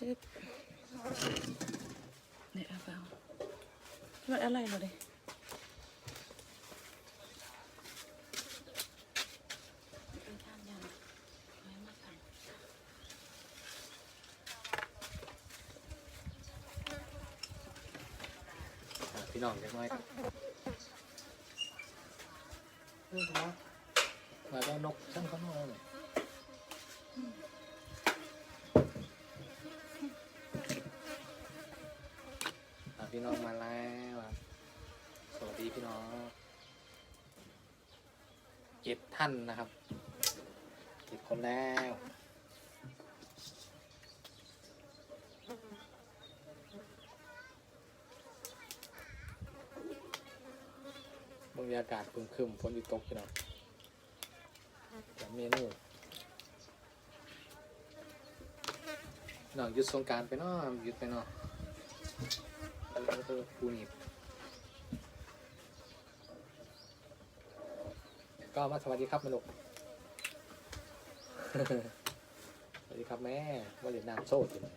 ชิบเนี่ยเอาไปเอามันอะไรเหรอดิเป็นข้ามยังไม่มาทำ อะพี่น้องเล็กน้อยครับนี่ครับมาแล้วนกช่างเขานอกเลยอะ พี่น้องมาแล้วสวัสดีพี่น้องเจ็ดท่านนะครับเจ็ดคนแล้วบรรยากาศครึมฝนตกพี่น้องแต่เมนูน้องหยุดสงการไปเนาะหยุดไปเนาะ อันนี้ก็คือปูนิบก็มาสวัสดีครับม่ลูกสวัสดีครับแม่ว่าเรียนน้ำโซ่อยู่ไหน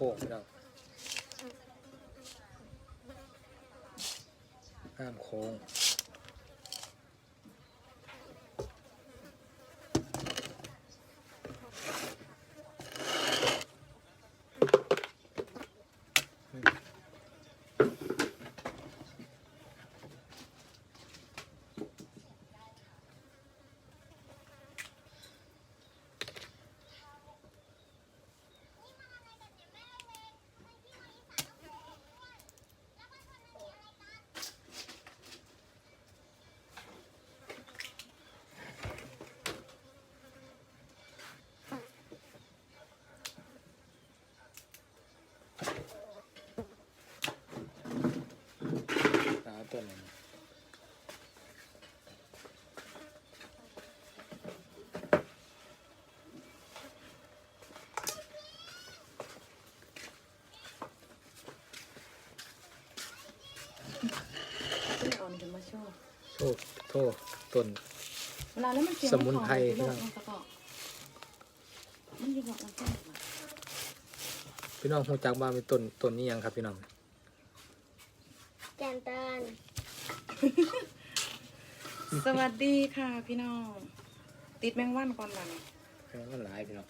โคงพี่น้อห้ามโค้ง ต้นนี้ที่อ่อนถึงมาโชว์โทษโทษต้น เวลาแล้วมันเสียงสมุนไพรพี่น้องงมันกอกมันอยู่บอกมันแค่พี่น้องหูจักบ้านเป็นต้นต้นนี้ยังครับพี่น้อง แกนตาล สวัสดีค่ะพี่น้อง ติดแมงวันก่อนวันแพงมันหลายพี่น้อง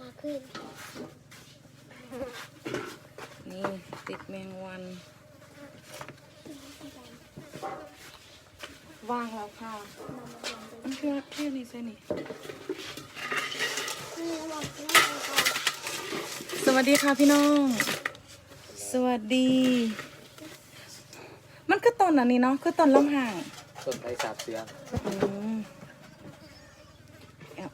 มาขึ้น นี่ติดแมงวันว่างแล้วค่ะมันคือแค่นี้ใช่นี่นี่บอกแม่ก่อนสวัสดีค่ะพี่น้อง สวัสดี มันคือต้นอันนี้เนาะคือต้นลำห่าง ต้นไทรสาบเสืออืมแอบ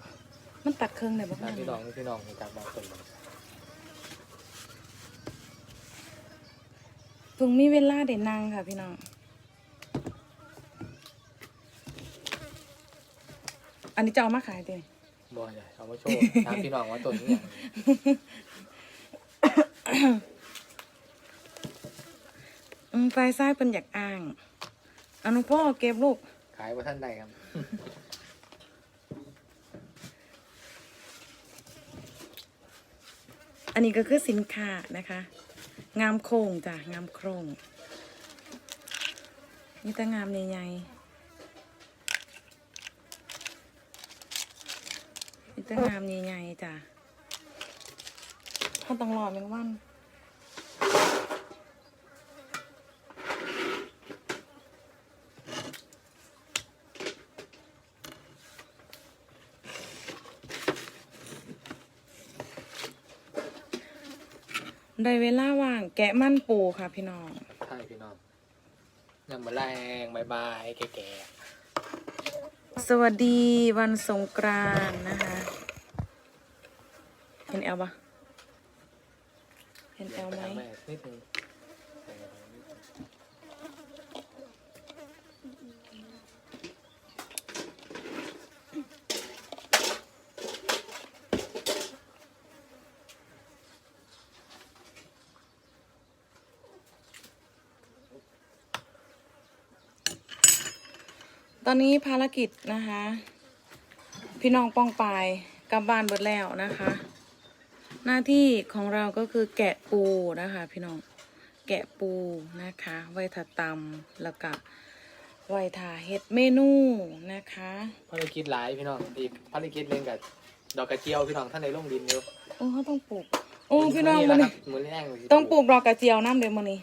มันตัดเครื่องไหนบ้างถ้าพี่น้องพี่น้องหูจักบ้านต้นนี้เพิ่งมีเวลาเด่นนางค่ะพี่น้อง อันนี้จะเอามาขายดิบ่ใหญ่เอามาโชว์ถามพี่น้องว่าต้นนี้ยังอืมไฟซ้ายเป็นอยากอ่าง อนุพ่อเก็บลูก ขายว่าท่านใดครับ อันนี้ก็คือสินค้านะคะ งามโครงจ้ะ งามโครงนี่แต่งามใหญ่ๆนี่แต่งามใหญ่ๆจ้ะเขาต้องรอแมงวัน ได้เวลาว่างแกะมันปูค่ะพี่น้อง ใช่พี่น้องยังมาแรงบายบายแก่สวัสดีวันสงกรานต์นะคะ เห็นแอลปะเห็นๆแอลไหมแม่นิดนึง ตอนนี้ภารกิจนะคะ พี่น้องป้องปายกลับบ้านเบิดแล้วนะคะ หน้าที่ของเราก็คือแกะปูนะคะ พี่น้องแกะปูนะคะไว้ทาตำแล้วก็ไว้ทาเฮ็ดเมนูนะคะภารกิจหลายพี่น้องอีกภารกิจหนึงกับดอกกระเจียวพี่น้องท่านในลงดินอยู่โอ้เขาต้องปลูกโอ้พี่น้องมื้มันแหละนี่ครับมือแรงเลยสิต้องปลูกดอกกระเจียวน้ำเดี๋ยวมันนี่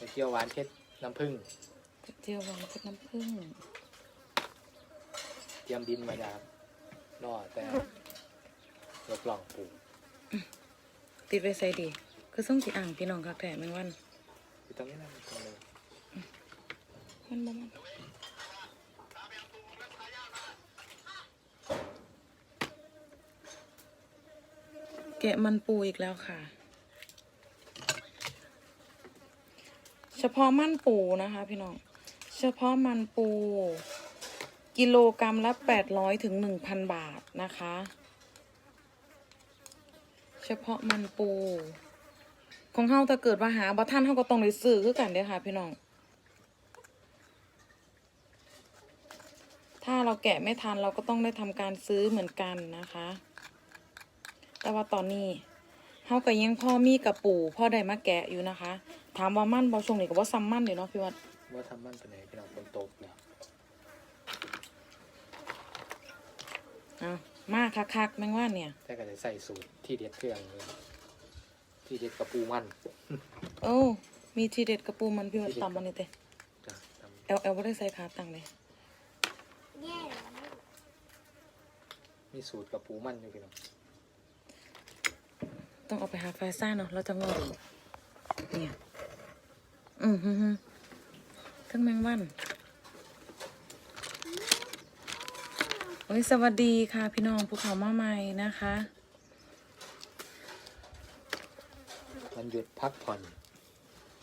กระเจียวหวานเพชรน้ำผึ้งกระ เจียวหวานกับน้ำผึ้งเตรียมดินมาจากรอแต่ยกล่องปลูกติดไว้ใส่ดีคือส่งสีอ่างพี่น้องคักแท้แมงวันอยู่ตรงนี้นะตรงนี้มันบ่มันแกะมันปูอีกแล้วค่ะ เฉพาะมันปูนะคะ พี่น้อง เฉพาะมันปู กิโลกรรัมละแปดร้อยถึงหนึ่งพันบาทนะคะ เฉพาะมันปู ของเฮาถ้าเกิดว่าหาบ่ท่านเฮาก็ต้องได้ซื้อคือกันเด้อค่ะพี่น้อง ถ้าเราแกะไม่ทันเราก็ต้องได้ทำการซื้อเหมือนกันนะคะ แต่ว่าตอนนี้เฮาก็ยังพ่อมีกระปูพ่อได้มาแกะอยู่นะคะ ถามว่ามั่นบอช่วงนี้ก็ว่าซ้ำมั่นเดี๋ยวเนาะพี่วัด ว่าทำมันเป็นไหนพี่น้องคนตกเนี่ยเอามาคักๆแมงว่าเนี่ย แต่ก็จะใส่สูตรที่เด็ดเครื่องเลยที่เด็ดกระปูมันโอ้มีทีเด็ดกระปูมันพี่วัดตำมันนี่เต้จ้ะทเอลเอลบ่ได้ใส่ขาตังเลยแย่เหรอำมีสูตรกระปูมันอยู่พี่น้องต้องเอาไปหาไฟซ่าเนาะเราจะงอดูเนี่ยอืมฮึฮึ ทั้งแมงวันโอ้ยสวัสดีค่ะ พี่น้องภูเขามาใหม่นะคะมันหยุดพักผ่อน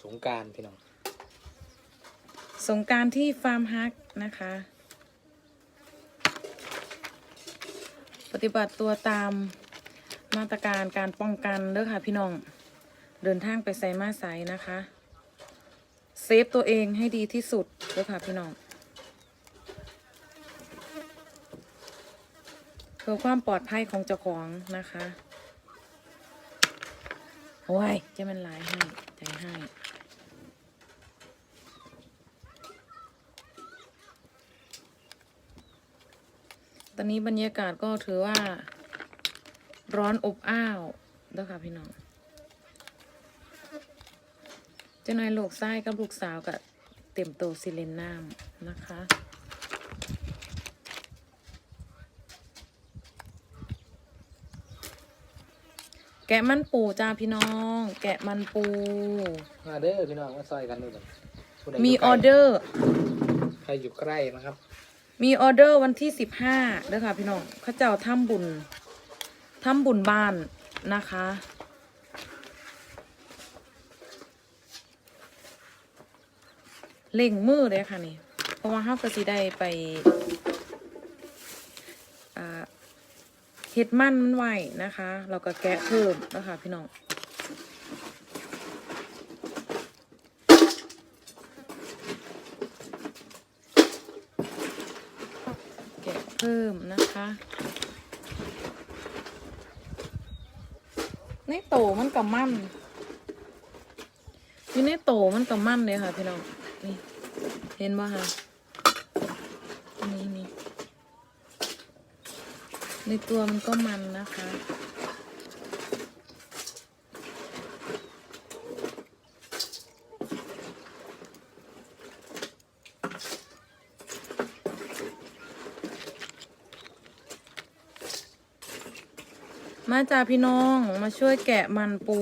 สงกรารพี่น้อง สงกรารที่ฟาร์มฮักนะคะ ปฏิบัติตัวตามมาตรการการป้องกันเด้อค่ะพี่น้อง เดินทางไปไซมาไซนะคะ เซฟตัวเองให้ดีที่สุดเด้อค่ะพี่น้องเพื่อความปลอดภัยของเจ้าของนะคะโอ้ยจะมันลายให้ใจให้ตอนนี้บรรยากาศก็ถือว่าร้อนอบอ้าวเด้อค่ะพี่น้อง เจ้านายโลกไส้กับลูกสาวกับเต็มโตซิเลนน้ำนะคะแกะมันปูจ้าพี่น้อง แกะมันปู มาเด้อพี่น้องมาซอยกันด้วยกันผู้ใดมียู่อใกล้อเดอร์ ใครอยู่ใกล้นะครับมีออเดอร์วันที่สิบห้าเด้อค่ะพี่น้องเข้าเจ้าทำบุญทำบุญบ้านนะคะ เล่งมือเลยค่ะนี่ เพราะว่าเฮาก็สิได้ไปอ่าเฮ็ดมันมันไหวนะคะ เราก็แกะเพิ่มนะคะพี่น้องแกะเพิ่มนะคะ ในโตมันกับมันอยู่ในโตมันกับมันเลยค่ะพี่น้อง ห็นป่ะคะนี่นี่ในตัวมันก็มันนะคะ มาจ้าพี่น้องมาช่วยแกะมันปู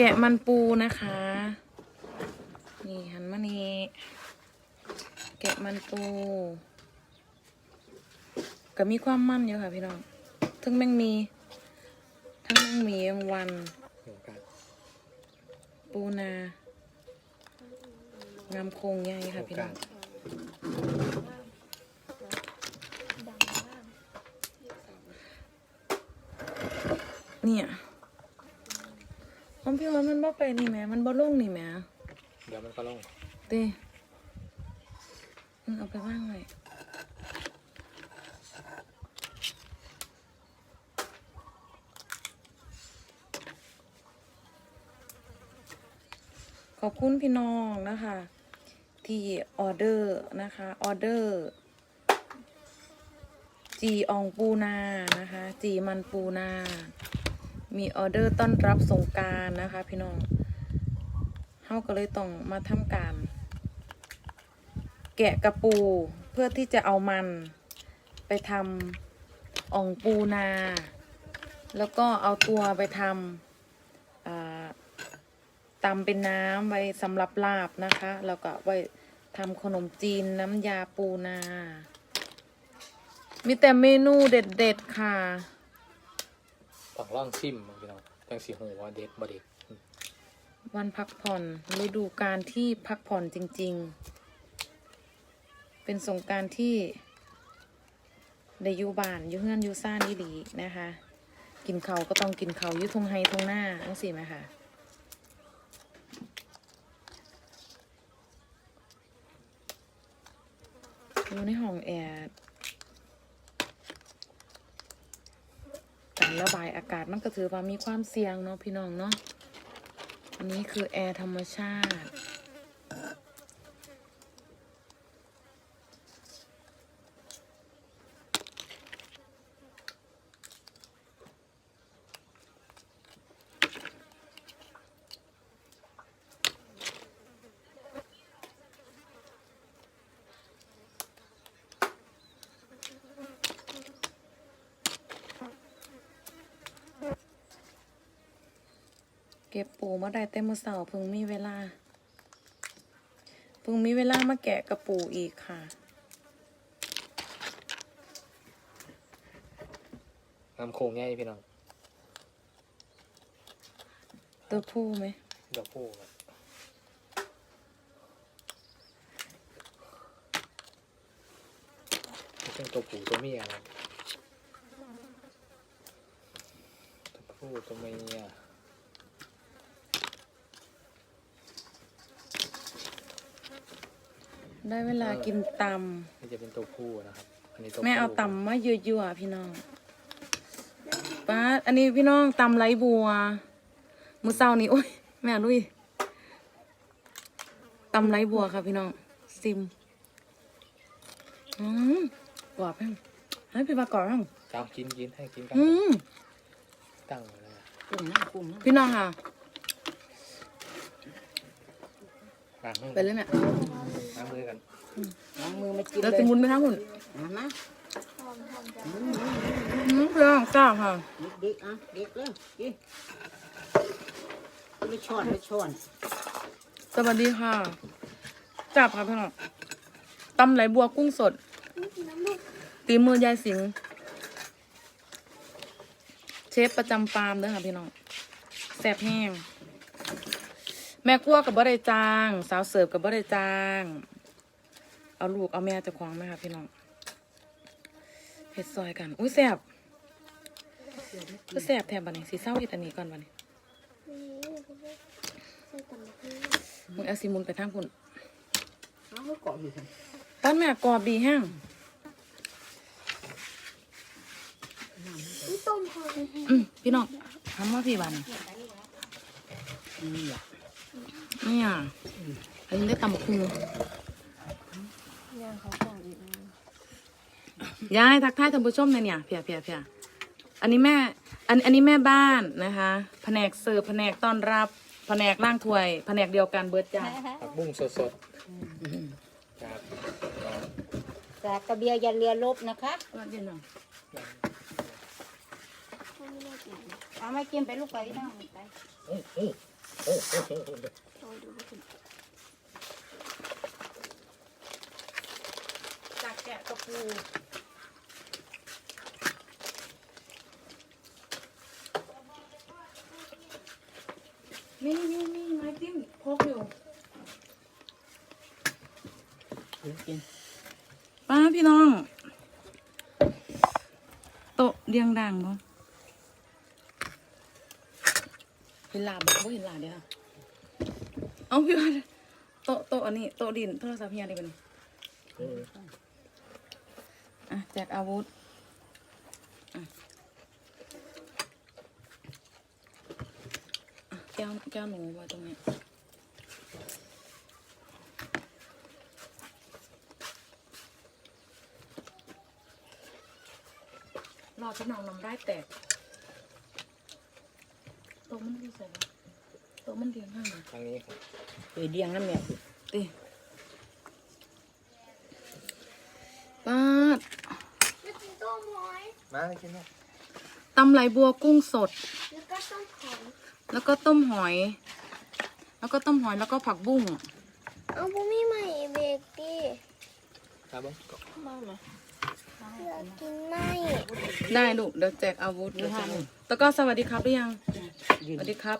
แกะมันปูนะคะ นี่หันมานี่แกะมันปู ก็มีความมั่นอยู่ค่ะพี่น้อง ทั้งแมงมี ทั้งแมงมีแมงวัน ปูนางามโคงใหญ่ค่ะพี่น้องเนี่ย ผมพี่ว่ามันบ่ไปนี่แหมมันบ่ลงนี่แหมเดี๋ยวมันก็ลงเต้อืมเอาไปว่างไว้ขอบคุณพี่น้องนะคะ ที่ออเดอร์นะคะ ออเดอร์ จีอองปูนานะคะ จีมันปูนา มีออเดอร์ต้อนรับสงการนะคะ พี่น้องเฮาก็เลยต้องมาทำการ แกะกระปูเพื่อที่จะเอามันไปทำอ่องปูนา แล้วก็เอาตัวไปทำตำเป็นน้ำไว้สำหรับลาบนะคะ แล้วก็ไว้ทำขนมจีนน้ำยาปูนา มีแต่เมนูเด็ดๆค่ะ ต้องล่องชิมพี่น้องจังสีหูว่าเด็ดบ่เด็ดวันพักผ่อนฤดูการที่พักผ่อนจริง ๆ เป็นสงการที่ได้อยู่บ้านอยู่เฮือนอยู่ซ่านดีๆนะคะ กินเขาก็ต้องกินเขาอยุทงไฮทงหน้าทั้งสีไหมคะอยู่ในห้องแอร์กา ระบายอากาศมันก็ถือว่ามีความเสี่ยงเนาะพี่น้องเนาะอันนี้คือแอร์ธรรมชาติ เก็บปู มาได้แต่เมื่อเสาร์เพิ่งมีเวลา เพิ่งมีเวลามาแกะกระปูอีกค่ะ น้ำโคงง่ายพี่น้องตัวผู้ไหมเดี๋ยวพูดกันนี่เป็นตัวผู้ตัวเมียนะตัวผู้ตัวเมีย ได้เวลากินตนี่จะเป็นตัวผู้นะครับ อันนี้ตัวำแม่เอาผู้ตำมายั่วๆพี่น้องป้าดอันนี้พี่น้องตำไรบัวมือเศร้านี้โอ้ยแม่ลุยตำไรบัวค่ะพี่น้องซิมอืมกรอบแห้งให้พี่ปากรอบแห้งเจ้ากินกินให้กินกันอืมตั้งไว้เลยกลุ่มนะกลุ่มนะพี่น้องค่ะ ล้างมือไปเลยแม่ล้างมือกันล้างมือมากินเราเลยจะมุนไปทางหุ่นมามาหอมหอมจ้ะอืมอืมพี่น้องทราบค่ะเด็กๆอะเด็กเลยกินไม่ช้อนไม่ช้อนสวัสดีค่ะ จับค่ะพี่น้องตำไหลบัวกุ้งสดน้ำลูกตีมือยายสิงห์เชฟประจำฟาร์มเด้อค่ะพี่น้องแซ่บแห้ง แม่ครัวกับบ่ได้จ้าง สาวเสิร์ฟกับบ่ได้จ้าง เอาลูกเอาแม่เจะคว้าของไหมค่ะพี่น้องเฮ็ดซอยกัน อุ้ยแซ่บก็แซ่บแถมบัดนี้สีเศร้าเฮ็ดอันนี้ก่อนบัดนี้นี่ใส่ตำลึงมึงเอาสิมุนไปทางพุ่นเอาไว้เกาะอยู่กันตั้นแม่กรอบดีแห้งนี่ต้มหอมอืมพี่น้องทำว่าพี่บัดนนี่แหละ เนี่ยอันนี้ได้ตำบักคุงย่างเขาก่อนอีกนะยายทักทายท่านผู้ชมหน่อยเนี่ยเพียเพียเพียอันนี้แม่ อันอันนี้แม่บ้านนะคะ แผนกเสิร์ฟแผนกต้อนรับ แผนกล่างถ้วย แผนกเดียวกันเบิร์ดจ้าผักบุ้งสดๆครับจากกระเบียยันเรือลบนะคะก็เย็นหน่อยไม่น่ากินเอาไม่กินไปลูกไปนั่งไป โอ้โหโอ้โหโอ้ดูสิจากแกะกระปูนี่นี่นี่ไม้จิ้มพกอยู่กินป้าพี่น้อง โต๊ะเรียงดังบ่เห็นลาบบ่เห็นลาเดี๋ยว เอาพี่ว่าโต๊ะโต๊ะอันนี้โต๊ะดินโทรศัพท์เฮียดิเป็นอะแจกอาวุธอะอะแก้วแก้วหนูไว้ตรงนี้รอพี่น้องนำได้แตกโต๊ะมันดีใส่แล้วโต๊ะ มันเรียงข้างไหนทางนี้ครับเอเดียงน้ำแม่ตีปาดแล้วกินต้มหอยมาเลยกินเนาะตำไหลบัวกุ้งสด แล้วก็ต้มของแล้วก็ต้มหอย แล้วก็ต้มหอยแล้วก็ผักบุ้งเอาบุมี่ใหม่เบกกี้ครับผมอยา กกินไหมได้ลูกเดี๋ยวแจกอาวุธแล้วแล้วก็สวัสดีครับหรือยังยืสนวัสดีครับ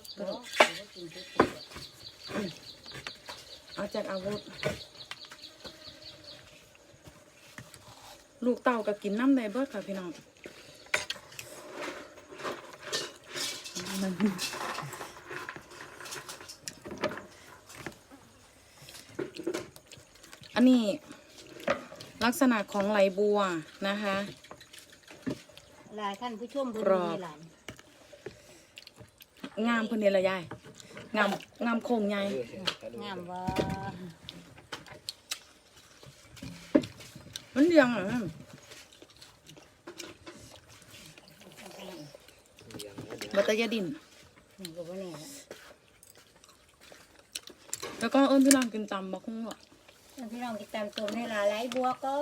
เอาแจกอาวุธ ลูกเต่ากับกินน้ำในเบิร์ดค่ะพี่น้องอันนี้ ลักษณะของไหลบัวนะคะ ลาท่านผู้ชมผู้กรอบมีหลานงามคนนี้ละยายงามงามโคงใหญ่เออเห็นแล้วดูงามว่ามันเรียงอะแม่เลี้ยงแล้วเดี๋ยวบัตตยาดินนี่ก็บ่แน่ละแล้วก็เอิ้นพี่น้องกินตำบักคุ้งหรอก พี่น้องติดตามตัวให้ลาไหลบัวก็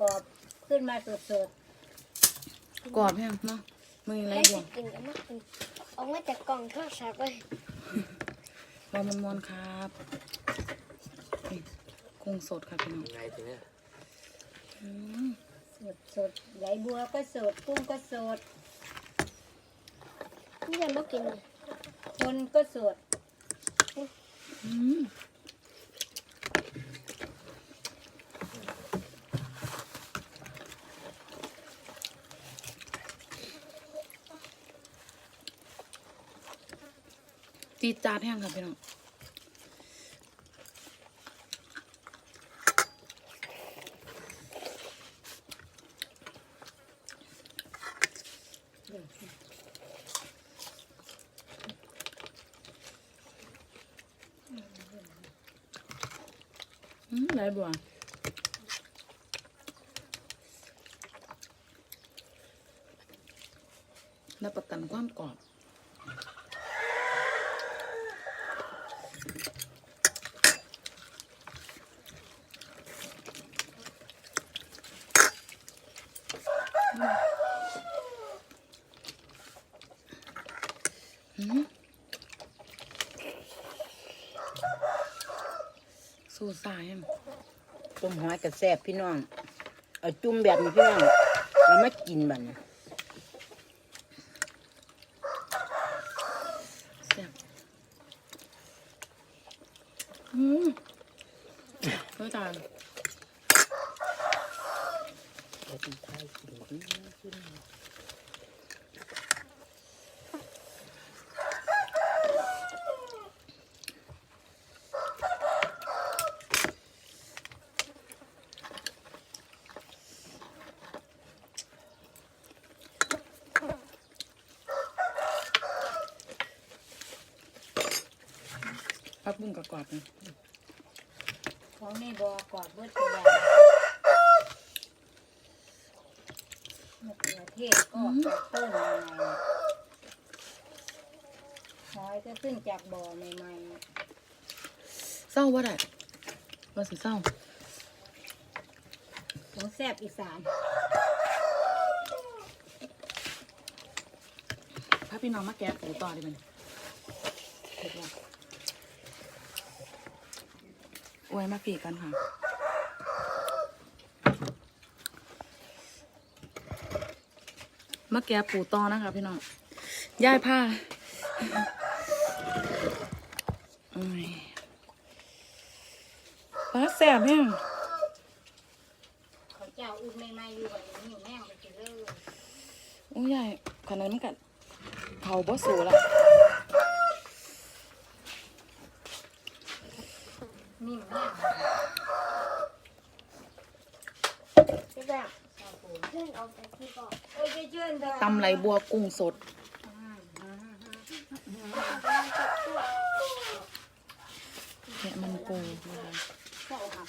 กรอบขึ้นมาสดกรอบแห้งเนาะมือไรไม่บัวกินกันมากกินออกมาจากกล่องโทอดสับเลยรอมันมวนๆครับนี่กุ้งสดค่ะพี่น้องยังไงทีเนี้ยอืมๆสดสดไหลบัวก็สดกุ้งก็สด นี่ยังไม่กินเลยคนก็สดอืม จีดจาดแห้งค่ะพี่น้องอืมได้บัวรับประกันความกรอบ สูสายต้มหอยกับแซ่บพี่น้อง เอาจุ่มแบบนี้พี่น้องเรามากินบัดน แซ่บอืมเข้าใจ พั กบุ้งกับกอบนะของนี่บอกรอบเบิดตัวอย่างมะเขือเทศก็จากต้นใหม่หอยก็ขึ้นจากบ่อใหม่เศร้าว่าได้ว่าสิเศร้าๆของแซ่บอีสานพาพี่น้องมาแกะปูต่อดีมันเผ็ดแล้ว อวยมาปีกันค่ะมาแกปูตอนะคะพี่น้องย่ายผ้าโอ้ยปลาแสบแห้งเขาเจ้าอุ้มใหม่อยู่แบบนี้แม่งไปกินเลยโอ้ยยายขนาดนั้นมันกัดเผาบ่สูละ นิ่มเนี่ยจะแบบเพื่อนออกจากที่บอกโอ้ยเชิญเถอะตำไหลบัวกุ้งสด แกะมันปูนะคะ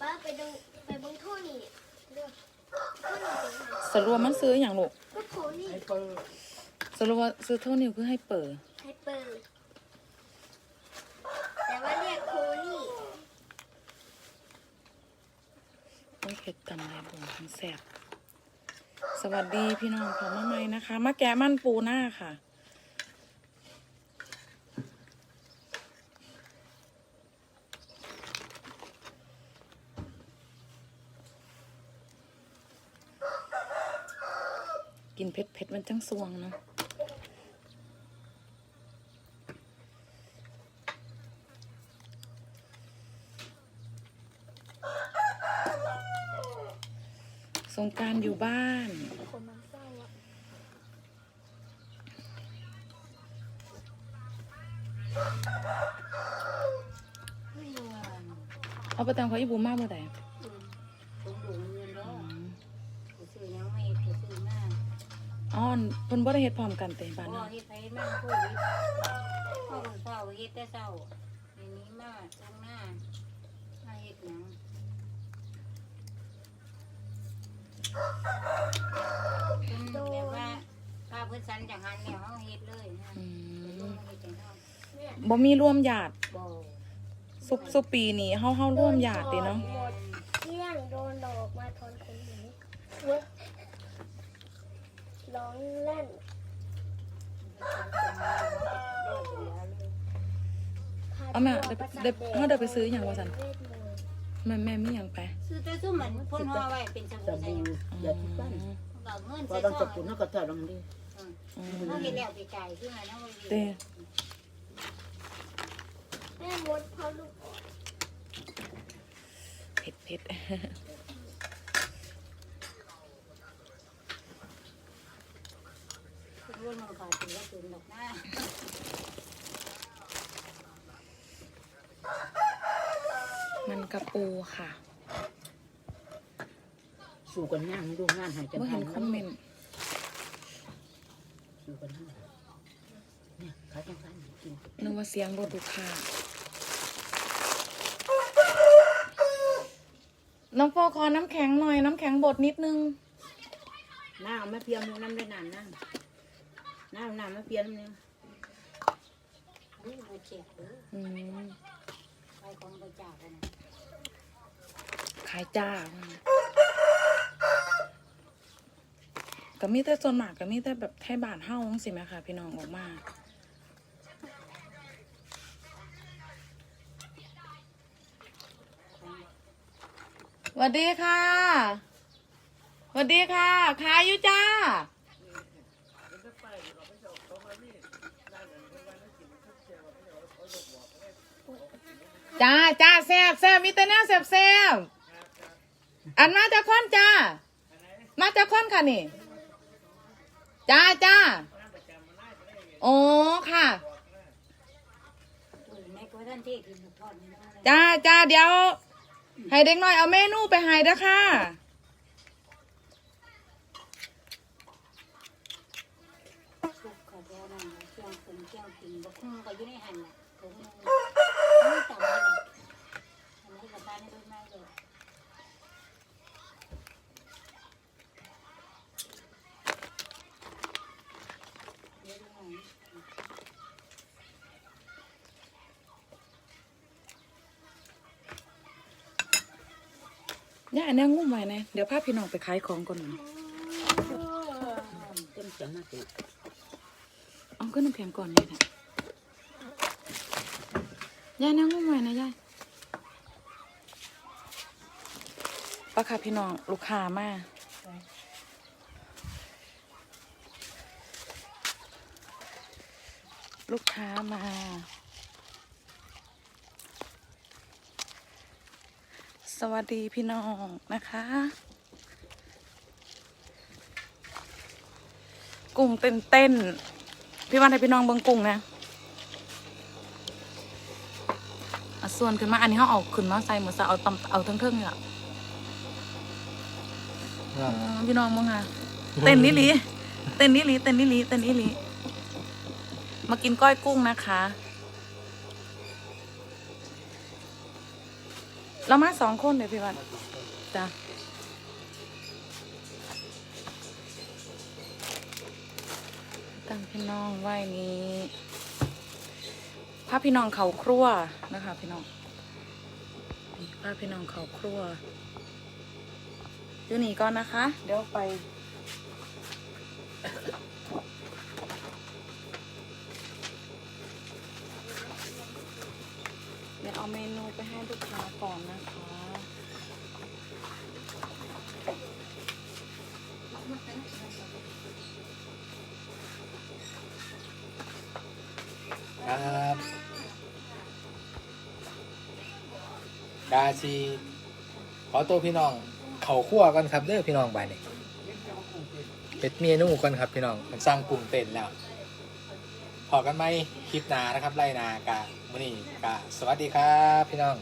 ป้าไปดูไปเบงโทนี่เลือกโทนี่เป็นไงสรุปว่ามันซื้ออย่างลูกก็โทนี่สรุปว่าซื้อเท่านิ้วคือให้เปิดให้เปิดแต่ว่าเรียกโทนี่ โอ้ยเผ็ดตำไหลบัวมันแซ่บสวัสดีพี่น้องขอมาใหม่นะคะมาแกะมั่นปูหน้าค่ะ กินเผ็ดเผ็ดมันจังสวงเนาะ สงกราร อยู่บ้านคนมันเศร้าอะเอาไปตามเขาอีบูมากเมื่อไหร่ผมดูเงินแล้วกูซื้อยังไม่กูซื้อมาอ๋อเพิ่นบ่ได้เฮ็ดพร้อมกันแต่บ้านพ่อนั้นเฮ็ดไปมันโควิดพ่อมันเศร้าเฮ็ดแต่เศร้าในนี้มาตรงหน้ามาเฮ็ดหยังเพิ่น แบบว่าพาเพิ่นสันจากหันแล้วเฮาเฮ็ดเลยนะอืเพิ่นมเฮ็ดจังเฮาเนี่ยบ่มีร่วมญาติบ่ซุปซุปปีนี้เฮาเฮาร่วมญาติติเนาะหมดเที่ยงโดนหลอกมาทอนคนหนีเว้ยร้องเล่นเอาแม่เดี๋ยวเดี๋ยวเฮาเดี๋ยวไปซื้อหยังว่าซั่น เวทมนต์ แม่แม่มีหยังไปซื้อแต่ซุ่มมันพ่นห่อไว้เป็นสสบู่ใส่บู่ยาที่บ้านก็เงินพอใส่ต้องซสองกุลเขาก็ถอดลงดิอืมเฮาเฮ็ดแล้วไปจ่ายคือไงนะบ่ดีเต้แม่มดเขาลูกเผ็ดเผ็ดคือว่ามันขาดถึงก็ถึงดอกหน้า มันกระปูค่ะสู่กันงานดูงานหายจังบ่เห็นคอมเมนต์สู่กันงานเนี่ยขายจังพันกินนึกว่าเสียงรถลูกค้าน้องโฟขอน้ำแข็งหน่อย น้ำแข็งบดนิดนึงน้าเอามาเพียมน้ำได้นานน้าน้าเอาน้ำมาเพียมนึงนี่บ่เจ็บเด้ออืม ไปของบริจาคอะนะ ขายจ้าก็มีแต่ส่วนมากก็มีแต่แบบไทยบ้านเฮาจังสิแม่ค่ะ พี่น้องออกมาสวัสดีค่ะสวัสดีค่ะ ขายอยู่จ้า จ้าจ้าแซบแซบมีแต่แนวแซบแซบ อันมาจากค้อนจ้า มาจากค้อนค่ะนี่ จ้าจ้าโอ้ค่ะอุ้ยแม่ก็ท่านที่กินทอดนี่นะจ้าจ้าเดี๋ยว ให้เด็กน้อยเอาเมนูไปให้ด้ค่ะซุปข้าวแก้วนั่นน่ะปรุงเครื่องกินบ่คุ้มก็อยู่ในหั่นน่ะถุงนึงนี่ต่ำเลยล่ะอันนี้ก็บ้านด้วยไม้เลยเดี๋ยวดูหน่อย ย่าอันนี้งุ้มไว้นะเดี๋ยวพาพี่น้องไปขายของก่อนนะเต็มจังมาติเอาขึ้นน้ำแข็งก่อนเลยค่ะย่าอันนี้งุ้มไว้นะย่าปะค่ะพี่น้องลูกค้ามาลูกค้ามา สวัสดีพี่น้องนะคะ กุ้งเต้นเต้นๆพี่วันให้พี่น้องเบิ่งกุ้งนะเอาส่วนขึ้นมาอันนี้เขาเอาขึ้นมาใส่เหมือนจะเอาตำเอาทั้งเทิงๆเนี่ยอ่าอืมพี่น้องมึงค่ะเต้นนิลีเต้นนิลีเต้นนิลีเต้นนิลีมากินก้อยกุ้งนะคะ เรามาสองคนเดี๋ยพี่วันจ้ะตั้งพี่น้องไหว้นี้พาพี่น้องเขาครัวนะคะ พี่น้องนี่พพี่น้องเขาครัวอยู่นี่ก่อนนะคะ เดี๋ยวไป เอาเมนูไปให้ลูกค้าก่อนนะคะ ครับกาซีขอตัวพี่น้อง เขาคั่วกันครับเด้อพี่น้องบายนี่เป็ดเมียนูกันครับพี่น้องมันสร้างกลุ่มเต้นแล้วพอกันไหม คลิปหนานะครับไล่นากะมื่อนี้กะสวัสดีครับ พี่น้อง